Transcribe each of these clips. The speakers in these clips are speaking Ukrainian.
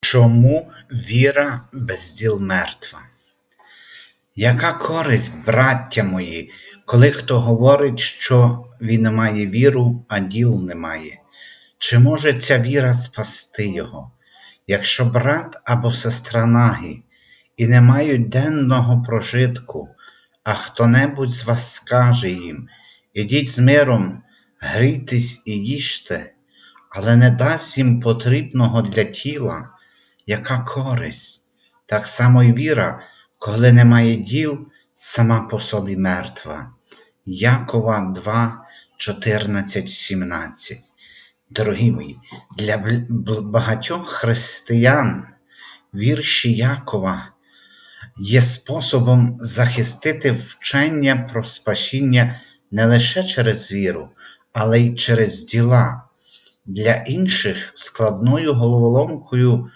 Чому віра без діл мертва? Яка користь, браття мої, коли хто говорить, що він має віру, а діл немає? Чи може ця віра спасти його? Якщо брат або сестра нагі і не мають денного прожитку, а хто-небудь з вас скаже їм, ідіть з миром, грійтесь і їжте, але не дасть їм потрібного для тіла, яка користь? Так само й віра, коли немає діл, сама по собі мертва. Якова 2, 14, 17. Дорогі мої, для багатьох християн вірші Якова є способом захистити вчення про спасіння не лише через віру, але й через діла. Для інших складною головоломкою,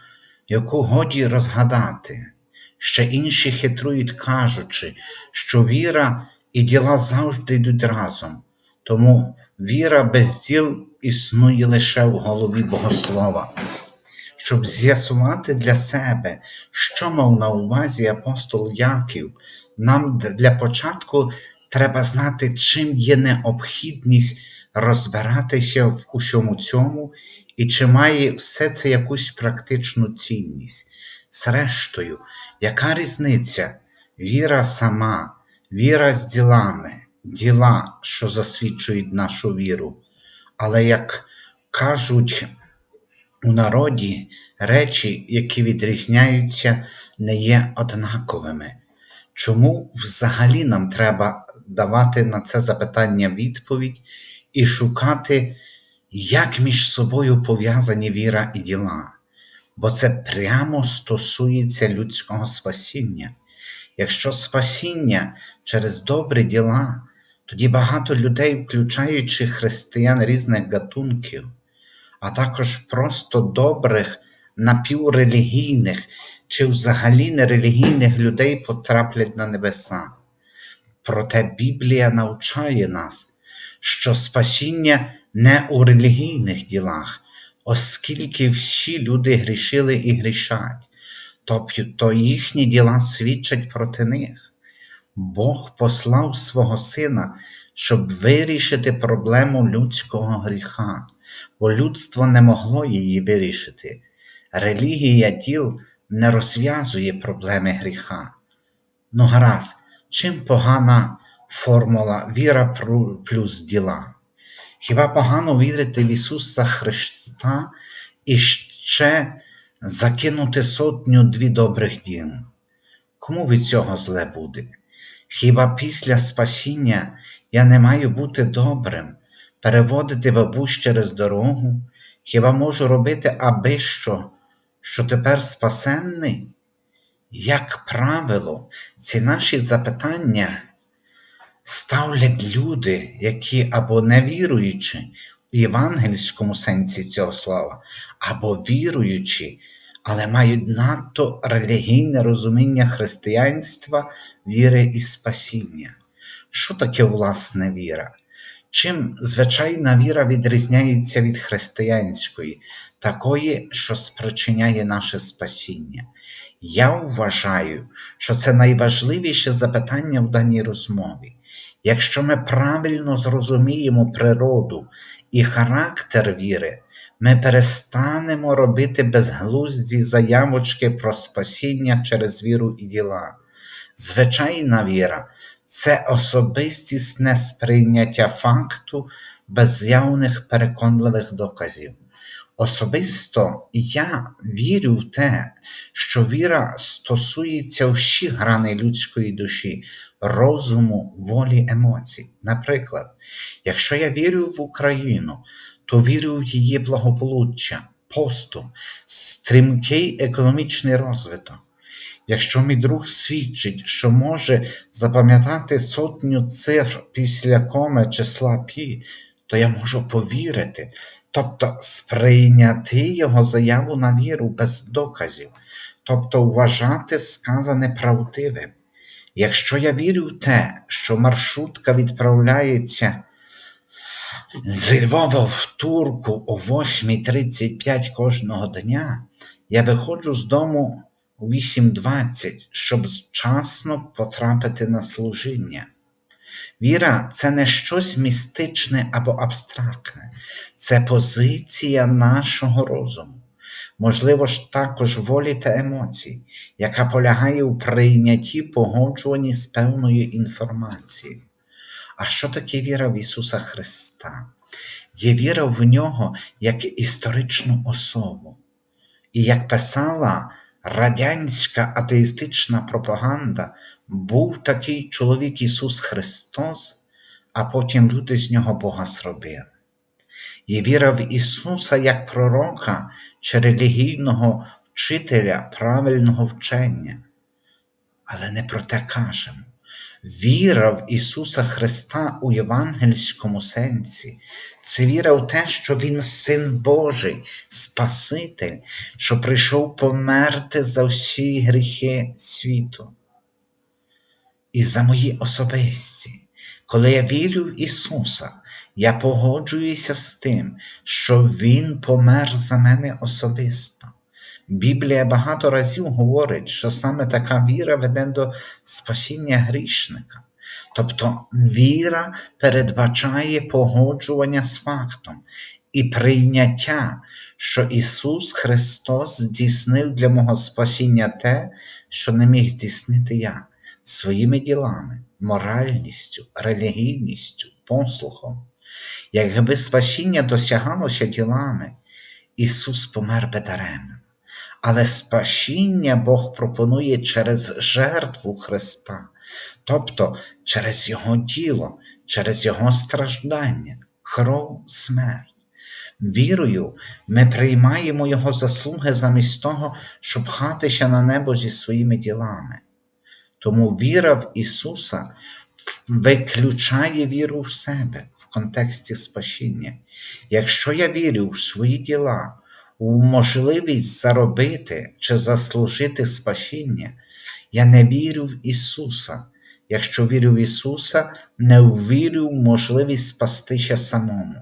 яку годі розгадати. Ще інші хитрують, кажучи, що віра і діла завжди йдуть разом, тому віра без діл існує лише в голові богослова. Щоб з'ясувати для себе, що мав на увазі апостол Яків, нам для початку треба знати, чим є необхідність розбиратися в усьому цьому і чи має все це якусь практичну цінність. Зрештою, яка різниця? Віра сама, віра з ділами, діла, що засвідчують нашу віру. Але, як кажуть у народі, речі, які відрізняються, не є однаковими. Чому взагалі нам треба давати на це запитання відповідь і шукати, як між собою пов'язані віра і діла? бо це прямо стосується людського спасіння. Якщо спасіння через добрі діла, тоді багато людей, включаючи християн різних гатунків, а також просто добрих, напіврелігійних чи взагалі нерелігійних людей потраплять на небеса. Проте Біблія навчає нас, що спасіння не у релігійних ділах, оскільки всі люди грішили і грішать, тобто їхні діла свідчать проти них. Бог послав свого Сина, щоб вирішити проблему людського гріха, бо людство не могло її вирішити. Релігія діл не розв'язує проблеми гріха. Ну, гаразд, чим погана формула віра плюс діла? Хіба погано вірити в Ісуса Христа і ще закинути сотню дві добрих діл? Кому від цього зле буде? Хіба після спасіння я не маю бути добрим, переводити бабусь через дорогу? Хіба можу робити аби що, що тепер спасенний? Як правило, ці наші запитання ставлять люди, які або не віруючи в євангельському сенсі цього слова, або віруючи, але мають надто релігійне розуміння християнства, віри і спасіння. Що таке власне віра? Чим звичайна віра відрізняється від християнської, такої, що спричиняє наше спасіння? Я вважаю, що це найважливіше запитання в даній розмові. Якщо ми правильно зрозуміємо природу і характер віри, ми перестанемо робити безглузді заявочки про спасіння через віру і діла. Звичайна віра це особистісне сприйняття факту без явних переконливих доказів. Особисто я вірю в те, що віра стосується всіх граней людської душі, розуму, волі, емоцій. Наприклад, якщо я вірю в Україну, то вірю в її благополуччя, поступ, стрімкий економічний розвиток. Якщо мій друг свідчить, що може запам'ятати сотню цифр після коми числа пі, то я можу повірити, тобто сприйняти його заяву на віру без доказів, тобто вважати сказане правдивим. Якщо я вірю в те, що маршрутка відправляється З Львова в Турку о 8.35 кожного дня я виходжу з дому о 8.20, щоб вчасно потрапити на служіння. Віра це не щось містичне або абстрактне, це позиція нашого розуму, можливо ж також волі та емоцій, яка полягає у прийнятті погоджуванні з певною інформацією. А що таке віра в Ісуса Христа? Є віра в нього як історичну особу. І як писала радянська атеїстична пропаганда, був такий чоловік Ісус Христос, а потім люди з нього Бога зробили. І віра в Ісуса як пророка чи релігійного вчителя правильного вчення. Але не про те кажемо. Віра в Ісуса Христа у євангельському сенсі це віра в те, що Він Син Божий, Спаситель, що прийшов померти за всі гріхи світу. І за мої особисті, коли я вірю в Ісуса, я погоджуюся з тим, що Він помер за мене особисто. Біблія багато разів говорить, що саме така віра веде до спасіння грішника. Тобто віра передбачає погоджування з фактом і прийняття, що Ісус Христос здійснив для мого спасіння те, що не міг здійснити я своїми ділами, моральністю, релігійністю, послухом. Якби спасіння досягалося ділами, Ісус помер би даремно. Але спасіння Бог пропонує через жертву Христа, тобто через Його діло, через Його страждання, кров, смерть. Вірою, ми приймаємо Його заслуги замість того, щоб хатися на небо зі своїми ділами. Тому віра в Ісуса виключає віру в себе в контексті спасіння. Якщо я вірю в свої діла, можливість заробити чи заслужити спасіння, я не вірю в Ісуса. Якщо вірю в Ісуса, не вірю в можливість спастися самому.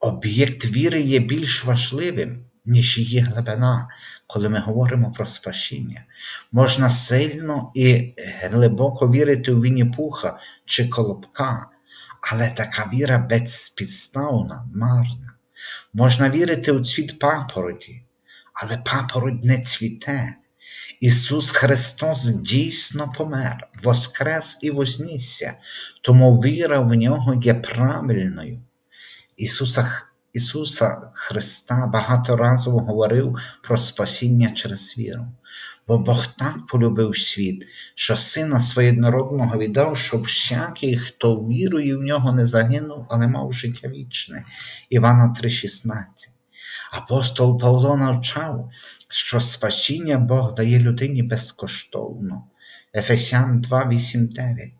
Об'єкт віри є більш важливим, ніж її глибина, коли ми говоримо про спасіння. Можна сильно і глибоко вірити у Вінні-Пуха чи Колобка, але така віра безпідставна, марна. Можна вірити у цвіт папороті, але папороть не цвіте. Ісус Христос дійсно помер, воскрес і вознісся, тому віра в нього є правильною. Ісуса Ісуса Христа багаторазово говорив про спасіння через віру, бо Бог так полюбив світ, що Сина Своєднородного віддав, щоб всякий, хто вірує в нього, не загинув, але мав життя вічне. Івана 3,16. Апостол Павло навчав, що спасіння Бог дає людині безкоштовно. Ефесян 2, 8, 9.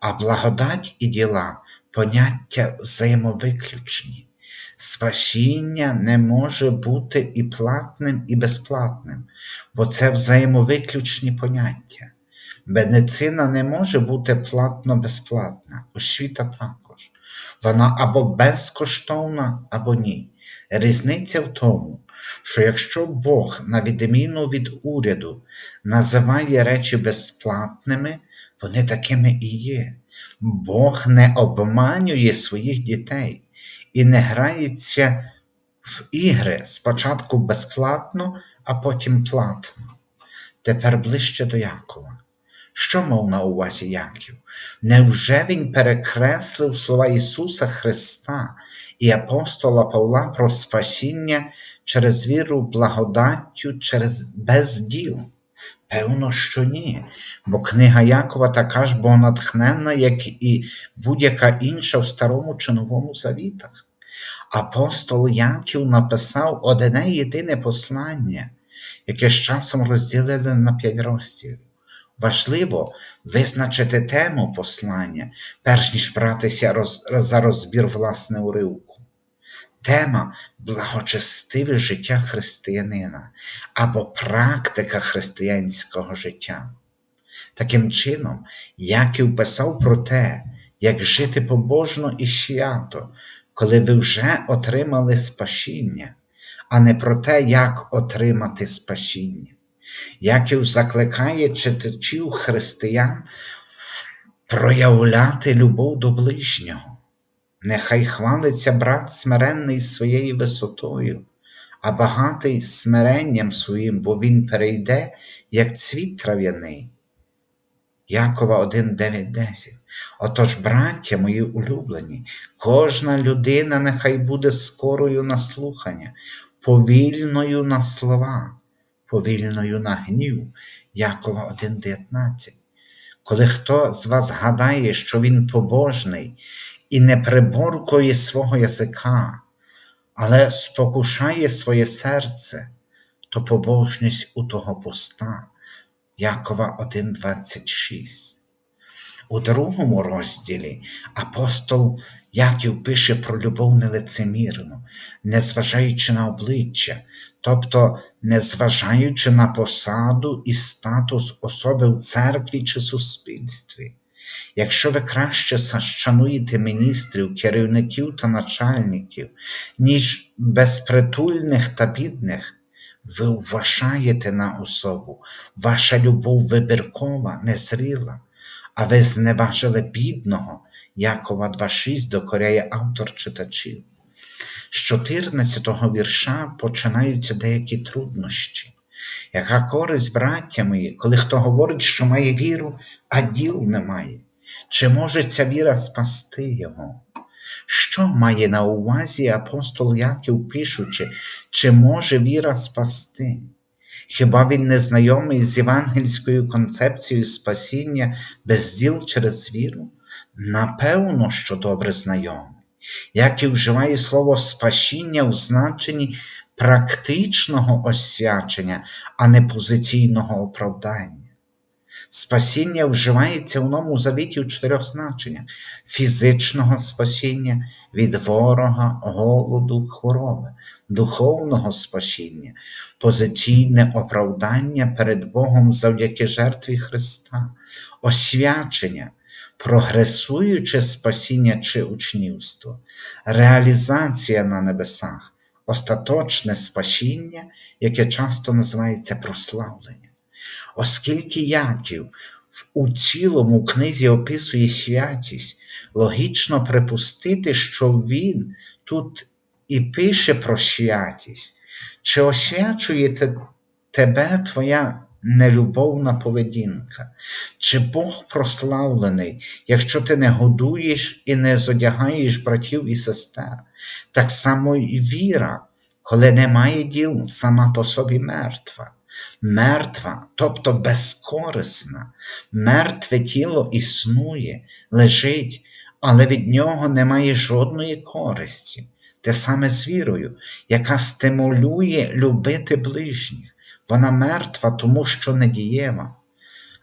А благодать і діла поняття взаємовиключні. Спасіння не може бути і платним, і безплатним, бо це взаємовиключні поняття. Медицина не може бути платно-безплатна, освіта також. Вона або безкоштовна, або ні. Різниця в тому, що якщо Бог, на відміну від уряду, називає речі безплатними, вони такими і є. Бог не обманює своїх дітей і не грається в ігри спочатку безплатно, а потім платно. Тепер ближче до Якова. Що мав на увазі Яків? Невже він перекреслив слова Ісуса Христа і апостола Павла про спасіння через віру, благодаттю, через безділ? Певно, що ні, бо книга Якова така ж богонатхненна, як і будь-яка інша в Старому чи Новому Завітах. Апостол Яків написав одне єдине послання, яке з часом розділили на п'ять розділів. Важливо визначити тему послання, перш ніж братися роз, за розбір власне уривку. Тема благочестиве життя християнина або практика християнського життя. Таким чином, Яків писав про те, як жити побожно і свято, коли ви вже отримали спасіння, а не про те, як отримати спасіння. Яків закликає читачів християн проявляти любов до ближнього. Нехай хвалиться брат смиренний своєю висотою, а багатий смиренням своїм, бо він перейде, як цвіт трав'яний. Якова 1, 9, 10. Отож, браття мої улюблені, кожна людина нехай буде скорою на слухання, повільною на слова, повільною на гнів. Якова 1, 19. Коли хто з вас гадає, що він побожний і не приборкує свого язика, але спокушає своє серце, то побожність у того пуста. Якова 1,26. У другому розділі апостол Яків пише про любов нелицемірну, незважаючи на обличчя, тобто незважаючи на посаду і статус особи в церкві чи суспільстві. Якщо ви краще шануєте міністрів, керівників та начальників, ніж безпритульних та бідних, ви вважаєте на особу, ваша любов вибіркова, незріла, а ви зневажили бідного, Якова 2.6 докоряє автор читачів. З 14 вірша починаються деякі труднощі. Яка користь, браття мої, коли хто говорить, що має віру, а діл немає? Чи може ця віра спасти його? Що має на увазі апостол Яків, пишучи, чи може віра спасти? Хіба він не знайомий з євангельською концепцією спасіння без діл через віру? Напевно, що добре знайомий. Яків вживає слово спасіння в значенні практичного освячення, а не позиційного оправдання. Спасіння вживається в Новому Завіті в чотирьох значеннях: фізичного спасіння від ворога, голоду, хвороби, духовного спасіння, позиційне оправдання перед Богом завдяки жертві Христа, освячення, прогресуюче спасіння чи учнівство, реалізація на небесах, остаточне спасіння, яке часто називається прославлення. Оскільки Яків у цілому книзі описує святість, логічно припустити, що він тут і пише про святість, чи освячує тебе твоя нелюбовна поведінка, чи Бог прославлений, якщо ти не годуєш і не зодягаєш братів і сестер, так само і віра, коли немає діл, сама по собі мертва. Мертва, тобто безкорисна, мертве тіло існує, лежить, але від нього немає жодної користі, те саме з вірою, яка стимулює любити ближніх. Вона мертва, тому що не дієва.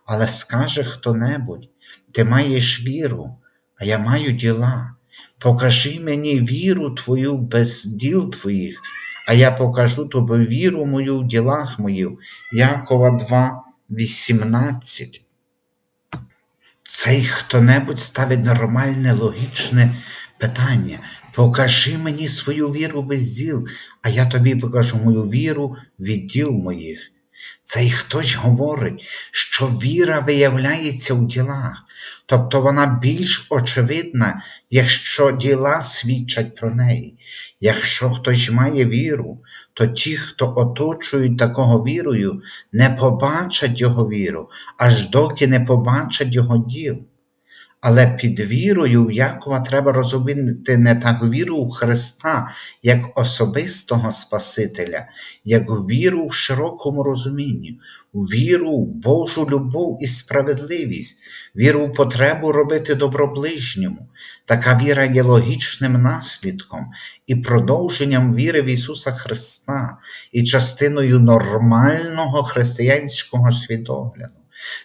Але скаже хто-небудь, ти маєш віру, а я маю діла. Покажи мені віру твою без діл твоїх, а я покажу тобі віру мою в ділах моїх. Якова 2, 18. Цей хто-небудь ставить нормальне логічне питання. Покажи мені свою віру без діл, а я тобі покажу мою віру від діл моїх. Цей хтось говорить, що віра виявляється у ділах, тобто вона більш очевидна, якщо діла свідчать про неї. Якщо хтось має віру, то ті, хто оточують такого вірою, не побачать його віру, аж доки не побачать його діл. Але під вірою в Якова треба розуміти не так віру в Христа, як особистого Спасителя, як віру в широкому розумінні, віру в Божу любов і справедливість, віру в потребу робити добро ближньому. Така віра є логічним наслідком і продовженням віри в Ісуса Христа і частиною нормального християнського світогляду.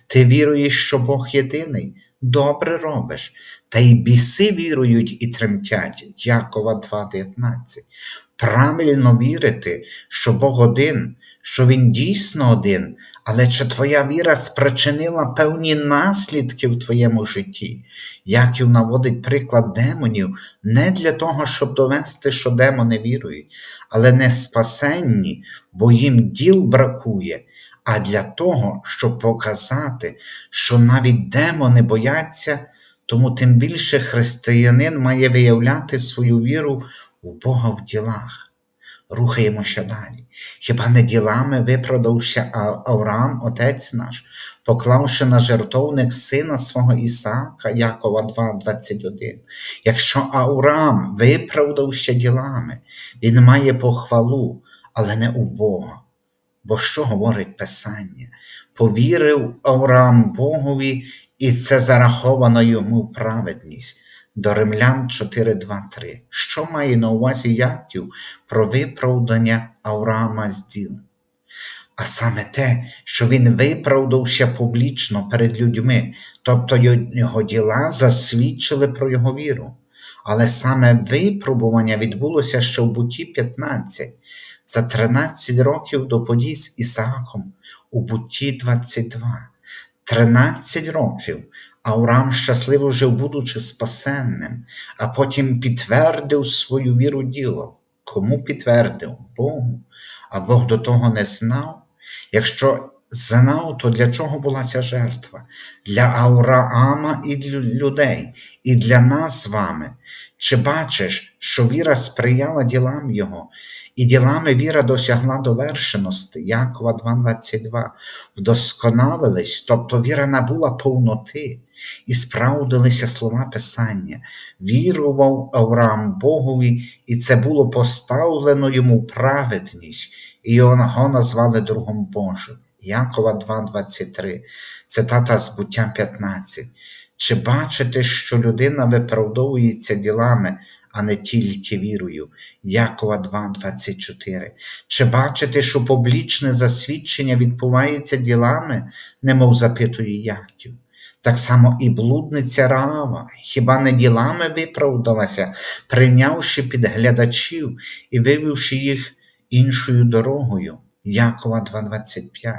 Ти віруєш, що Бог єдиний добре робиш, та й біси вірують і тремтять, Якова 2,19. правильно вірити, що Бог один, що Він дійсно один, але чи твоя віра спричинила певні наслідки в твоєму житті? Яків наводить приклад демонів не для того, щоб довести, що демони вірують, але не спасенні, бо їм діл бракує, а для того, щоб показати, що навіть демони бояться, тому тим більше християнин має виявляти свою віру в Бога в ділах. Рухаємося далі. Хіба не ділами виправдався А- Авраам, отець наш, поклавши на жертовник сина свого Ісаака, Якова 2,21. Якщо Авраам виправдався ділами, він має похвалу, але не у Бога. Бо що говорить Писання? Повірив Авраам Богові, і це зараховано йому праведність. До Римлян 4.2.3. Що має на увазі Яків про виправдання Авраама з діл? А саме те, що він виправдався публічно перед людьми, тобто його діла засвідчили про його віру. Але саме випробування відбулося ще в буті 15, за 13 років до подій з Ісааком у буті 22. 13 років Авраам щасливо жив, будучи спасенним, а потім підтвердив свою віру ділом. Кому підтвердив? Богу. А Бог до того не знав. Якщо знав, то для чого була ця жертва? Для Авраама і для людей, і для нас з вами. Чи бачиш, що віра сприяла ділам Його, і ділами віра досягла довершеності, Якова 2,22, вдосконалились, тобто віра набула повноти, і справдилися слова Писання. Вірував Авраам Богові, і це було поставлено йому праведність, і його назвали Другом Божим. Якова 2,23, цитата з буття 15. Чи бачите, що людина виправдовується ділами, а не тільки вірою? Якова 2,24. Чи бачите, що публічне засвідчення відбувається ділами, немов запитує Яків? Так само і блудниця Рава, хіба не ділами виправдалася, прийнявши підглядачів і вивівши їх іншою дорогою. Якова 2,25.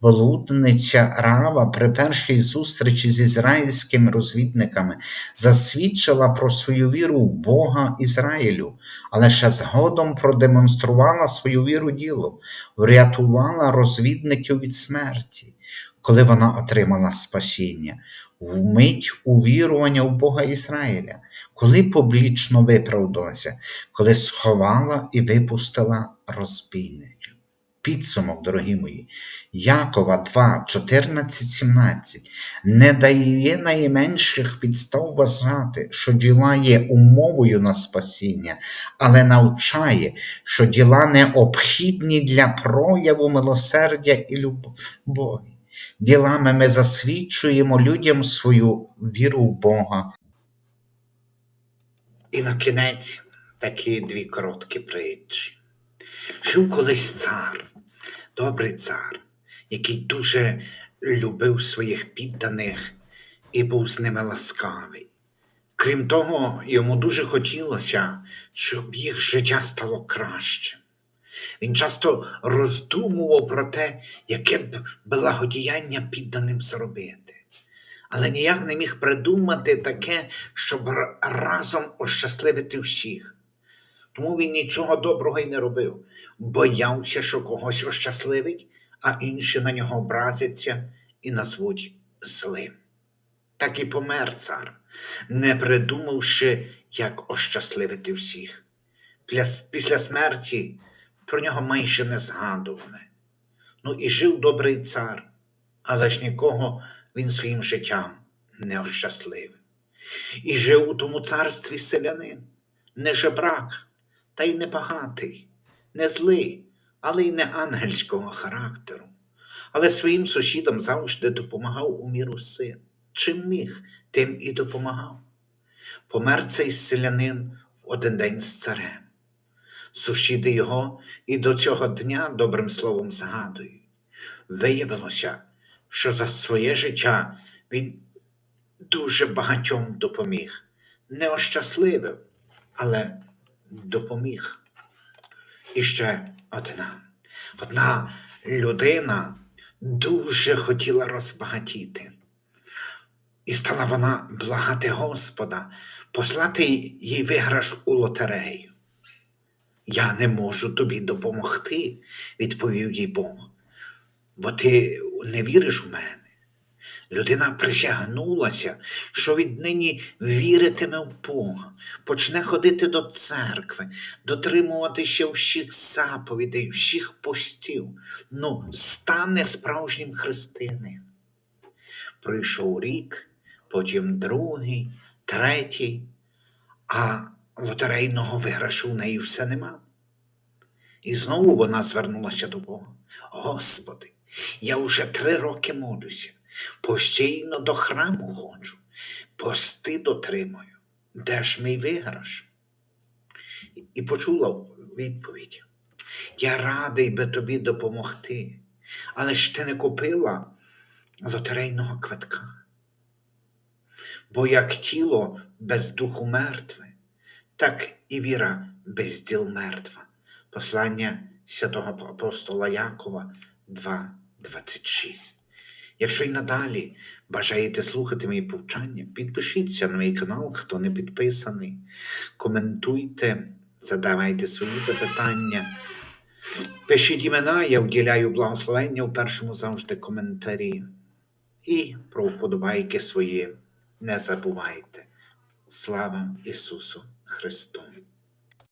Блудниця Раава при першій зустрічі з ізраїльськими розвідниками засвідчила про свою віру в Бога Ізраїлю, але ще згодом продемонструвала свою віру ділом, врятувала розвідників від смерті, коли вона отримала спасіння, вмить увірування в Бога Ізраїля, коли публічно виправдалася, коли сховала і випустила розбійників. Підсумок, дорогі мої, Якова 2, 14, 17 не дає найменших підстав вважати, що діла є умовою на спасіння, але навчає, що діла необхідні для прояву милосердя і любові. Ділами ми засвідчуємо людям свою віру в Бога. І на кінець такі дві короткі притчі. Жив колись цар, добрий цар, який дуже любив своїх підданих і був з ними ласкавий. Крім того, йому дуже хотілося, щоб їх життя стало кращим. Він часто роздумував про те, яке б благодіяння підданим зробити, але ніяк не міг придумати таке, щоб разом ощасливити всіх. Тому він нічого доброго й не робив, боявся, що когось ощасливить, а інші на нього образяться і назвуть злим. Так і помер цар, не придумавши, як ощасливити всіх. Після смерті про нього майже не згадували. Ну і жив добрий цар, але ж нікого він своїм життям не ощасливив. І жив у тому царстві селянин, не жебрак, та й не багатий, не злий, але й не ангельського характеру. Але своїм сусідам завжди допомагав у міру сил. Чим міг, тим і допомагав. Помер цей селянин в один день з царем. Сусіди його і до цього дня добрим словом згадують. Виявилося, що за своє життя він дуже багатьом допоміг. Не ощасливив, але допоміг. І ще одна. Одна людина дуже хотіла розбагатіти. І стала вона благати Господа, послати їй виграш у лотерею. Я не можу тобі допомогти, відповів їй Бог, бо ти не віриш у мене. Людина присягнулася, що віднині віритиме в Бога, почне ходити до церкви, дотримуватися всіх заповідей, всіх постів, ну, стане справжнім християнином. Пройшов рік, потім другий, третій, а лотерейного виграшу в неї все нема. І знову вона звернулася до Бога. Господи, я вже три роки молюся, постійно до храму ходжу, пости дотримую. Де ж мій виграш? І почула відповідь. Я радий би тобі допомогти, але ж ти не купила лотерейного квитка. Бо як тіло без духу мертве, так і віра без діл мертва. Послання святого апостола Якова 2.26. Якщо й надалі бажаєте слухати мої повчання, підпишіться на мій канал, хто не підписаний. Коментуйте, задавайте свої запитання. Пишіть імена, я вділяю благословення в першому завжди коментарі. І про вподобайки свої не забувайте. Слава Ісусу Христу!